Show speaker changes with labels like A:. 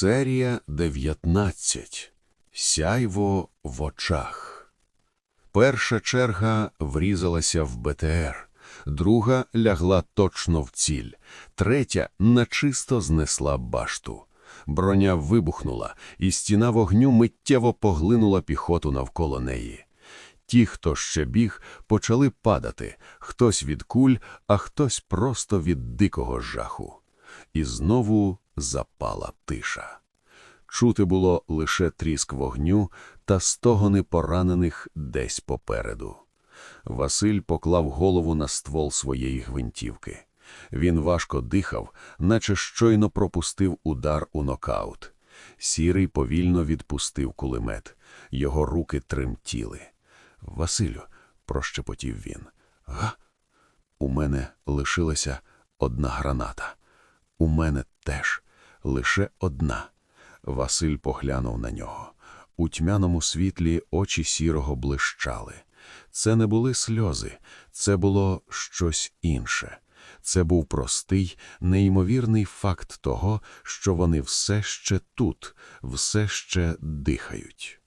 A: Серія 19. Сяйво в очах. Перша черга врізалася в БТР, друга лягла точно в ціль, третя начисто знесла башту. Броня вибухнула, і стіна вогню миттєво поглинула піхоту навколо неї. Ті, хто ще біг, почали падати, хтось від куль, а хтось просто від дикого жаху. І знову запала тиша. Чути було лише тріск вогню та стогони поранених десь попереду. Василь поклав голову на ствол своєї гвинтівки. Він важко дихав, наче щойно пропустив удар у нокаут. Сірий повільно відпустив кулемет. Його руки тремтіли. Василю, прощепотів він. Га? У мене лишилася одна граната. У мене теж лише одна. Василь поглянув на нього. У тьмяному світлі очі сірого блищали. Це не були сльози, це було щось інше. Це був простий, неймовірний факт того, що вони все ще тут, все ще дихають.